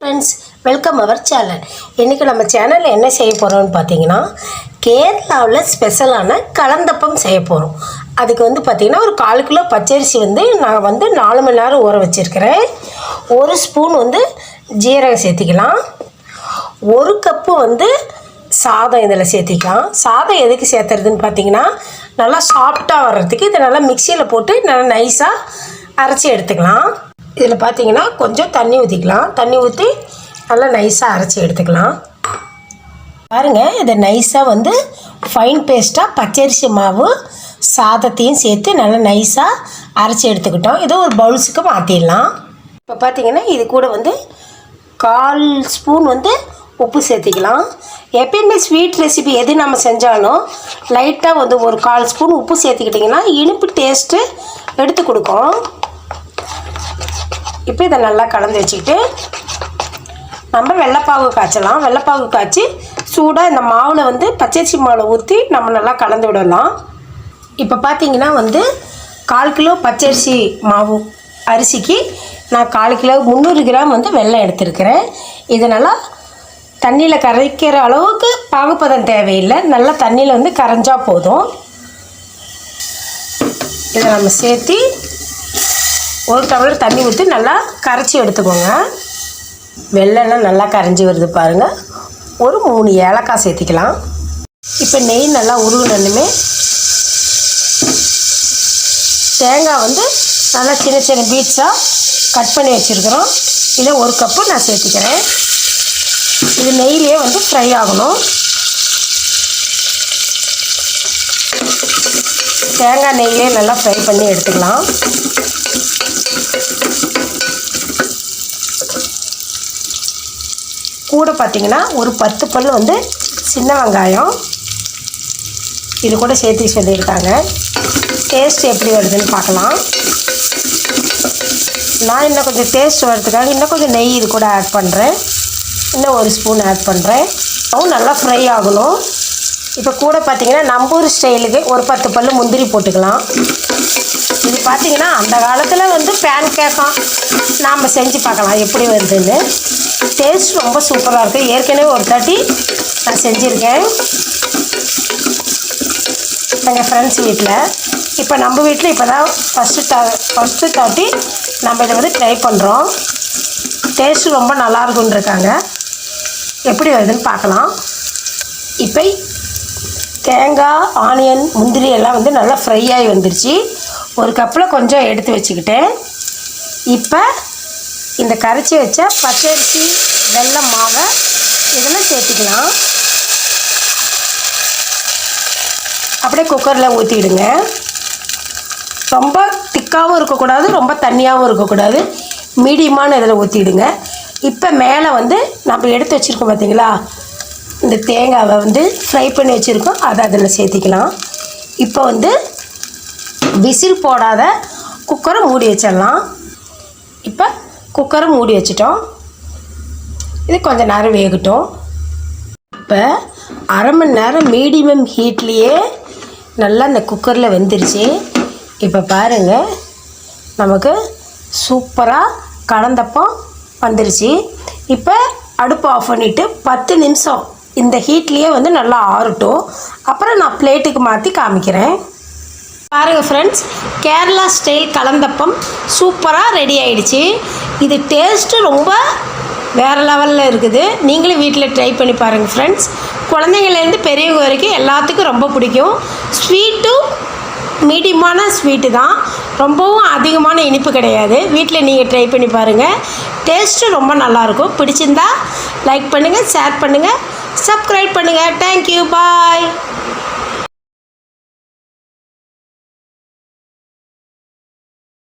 Friends welcome our channel இன்றைக்கி நம்ம சேனலில் என்ன செய்ய போகிறோம்னு பார்த்தீங்கன்னா கேரளாவில் ஸ்பெஷலான கலந்தப்பம் செய்ய போகிறோம் அதுக்கு வந்து பார்த்திங்கன்னா ஒரு கால் கிலோ பச்சரிசி வந்து நான் வந்து நாலு மணி நேரம் ஊற வச்சுருக்கிறேன். ஒரு ஸ்பூன் வந்து ஜீரகம் சேர்த்திக்கலாம். ஒரு கப்பு வந்து சாதம் இதில் சேர்த்திக்கலாம். சாதம் எதுக்கு சேர்த்துறதுன்னு பார்த்தீங்கன்னா நல்லா சாஃப்டாக வர்றதுக்கு இதை நல்லா மிக்சியில் போட்டு நல்லா நைஸாக அரைச்சி எடுத்துக்கலாம். இதில் பார்த்தீங்கன்னா கொஞ்சம் தண்ணி ஊற்றிக்கலாம். தண்ணி ஊற்றி நல்லா நைஸாக அரைச்சி எடுத்துக்கலாம். பாருங்கள் இதை நைஸாக வந்து ஃபைன் பேஸ்ட்டாக பச்சரிசி மாவு சாதத்தையும் சேர்த்து நல்லா நைஸாக அரைச்சி எடுத்துக்கிட்டோம். இதை ஒரு பவுல்ஸுக்கு மாற்றிடலாம் இப்போ பார்த்தீங்கன்னா இது கூட வந்து கால் ஸ்பூன் வந்து உப்பு சேர்த்திக்கலாம். எப்பயுமே ஸ்வீட் ரெசிபி எது நம்ம செஞ்சாலும் லைட்டாக வந்து ஒரு கால் ஸ்பூன் உப்பு சேர்த்துக்கிட்டிங்கன்னா இனிப்பு டேஸ்ட்டு எடுத்து கொடுக்கும். இப்போ இதை நல்லா கலந்து வச்சுக்கிட்டு நம்ம வெள்ளைப்பாகு காய்ச்சலாம். வெள்ளைப்பாகு காய்ச்சி சூடாக இந்த மாவில் வந்து பச்சரிசி மாவில் ஊற்றி நம்ம நல்லா கலந்து விடலாம். இப்போ பார்த்தீங்கன்னா வந்து கால் கிலோ பச்சரிசி மாவு அரிசிக்கு நான் கால் கிலோ முந்நூறு கிராம் வந்து வெள்ளம் எடுத்திருக்கிறேன். இது நல்லா தண்ணியில் கரைக்கிற அளவுக்கு பாகுப்பதம் தேவையில்லை. நல்லா தண்ணியில் வந்து கரைஞ்சால் போதும். இதை நம்ம சேர்த்து ஒரு டம்ளர் தண்ணி ஊற்றி நல்லா கரைச்சி எடுத்துக்கோங்க. வெள்ளெல்லாம் நல்லா கரைஞ்சி வருது பாருங்கள் ஒரு மூணு ஏலக்காய் சேர்த்திக்கலாம். இப்போ நெய் நல்லா உருகுனதுமே தேங்காய் வந்து நல்லா சின்ன சின்ன பீட்ஸாக கட் பண்ணி வச்சுருக்குறோம். இதை ஒரு கப்பு நான் சேர்த்திக்கிறேன். இது நெய்லேயே வந்து ஃப்ரை ஆகணும். தேங்காய் நெய்யிலே நல்லா ஃப்ரை பண்ணி எடுத்துக்கலாம். கூட பார்த்திங்கன்னா ஒரு பத்து பல் வந்து சின்ன வெங்காயம். இது கூட சேர்த்து சொல்லியிருக்காங்க. டேஸ்ட் எப்படி வருதுன்னு பார்க்கலாம். நான் இன்னும் கொஞ்சம் டேஸ்ட் வரதுக்காக இன்னும் கொஞ்சம் நெய் இது கூட ஆட் பண்ணுறேன் இன்னும் ஒரு ஸ்பூன் ஆட் பண்ணுறேன் அதுவும் நல்லா ஃப்ரை ஆகணும். இப்போ கூட பார்த்திங்கன்னா நம்பூர் ஸ்டைலுக்கு ஒரு பத்து பல் முந்திரி போட்டுக்கலாம். இது பார்த்திங்கன்னா அந்த காலத்தில் வந்து பேன் கேக்கம் நாம் செஞ்சு பார்க்கலாம் எப்படி வருதுன்னு. டேஸ்ட் ரொம்ப சூப்பராக இருக்குது ஏற்கனவே ஒரு தாட்டி நான் செஞ்சுருக்கேன். எங்கள் ஃப்ரெண்ட்ஸ் வீட்டில் இப்போ நம்ம வீட்டில் இப்போ தான் ஃபஸ்ட்டு த ஃபஸ்ட்டு தாட்டி நம்ம இதை வந்து ட்ரை பண்ணுறோம் டேஸ்ட்டு ரொம்ப நல்லா இருக்காங்க. எப்படி வருதுன்னு பார்க்கலாம். இப்போ தேங்காய் ஆனியன் முந்திரி எல்லாம் வந்து நல்லா ஃப்ரை ஆகி வந்துருச்சு. ஒரு கப்பில் கொஞ்சம் எடுத்து வச்சுக்கிட்டேன். இப்போ இந்த கரைச்சி வச்ச பச்சரிசி வெள்ளம் மாவை இதெல்லாம் சேர்த்துக்கலாம். அப்படியே குக்கரில் ஊற்றிடுங்க ரொம்ப திக்காகவும் இருக்கக்கூடாது ரொம்ப தண்ணியாகவும் இருக்கக்கூடாது. மீடியமான இதில் ஊற்றிடுங்க இப்போ மேலே வந்து நம்ம எடுத்து வச்சுருக்கோம் பார்த்தீங்களா இந்த தேங்காவை வந்து ஃப்ரை பண்ணி வச்சுருக்கோம் அதை அதில் சேர்த்திக்கலாம். இப்போ வந்து விசில் போடாத குக்கரை மூடி வச்சிடலாம். இப்போ குக்கரை மூடி வச்சிட்டோம். இது கொஞ்சம் நேரம் வேகட்டும். இப்போ அரை மணி நேரம் மீடியம் ஹீட்லேயே நல்லா அந்த குக்கரில் வெந்துருச்சு. இப்போ பாருங்கள் நமக்கு சூப்பராக கலந்தப்போ வந்துருச்சு. இப்போ அடுப்பு ஆஃப் பண்ணிவிட்டு பத்து நிமிஷம் இந்த ஹீட்லேயே வந்து நல்லா ஆறட்டும். அப்புறம் நான் பிளேட்டுக்கு மாற்றி காமிக்கிறேன். பாருங்கள் ஃப்ரெண்ட்ஸ் கேரளா ஸ்டைல் கலந்தப்பம் சூப்பராக ரெடி ஆயிடுச்சு. இது டேஸ்ட்டு ரொம்ப வேறு லெவலில் இருக்குது. நீங்களும் வீட்டில் ட்ரை பண்ணி பாருங்கள் ஃப்ரெண்ட்ஸ் குழந்தைங்கள்லேருந்து பெரியவங்க வரைக்கும் எல்லாத்துக்கும் ரொம்ப பிடிக்கும். ஸ்வீட்டும் மீடியமான ஸ்வீட்டு தான். ரொம்பவும் அதிகமான இனிப்பு கிடையாது. வீட்டில் நீங்கள் ட்ரை பண்ணி பாருங்கள் டேஸ்ட்டு ரொம்ப நல்லாயிருக்கும் பிடிச்சிருந்தா லைக் பண்ணுங்கள் ஷேர் பண்ணுங்கள் சப்ஸ்கிரைப் பண்ணுங்கள் தேங்க்யூ பாய்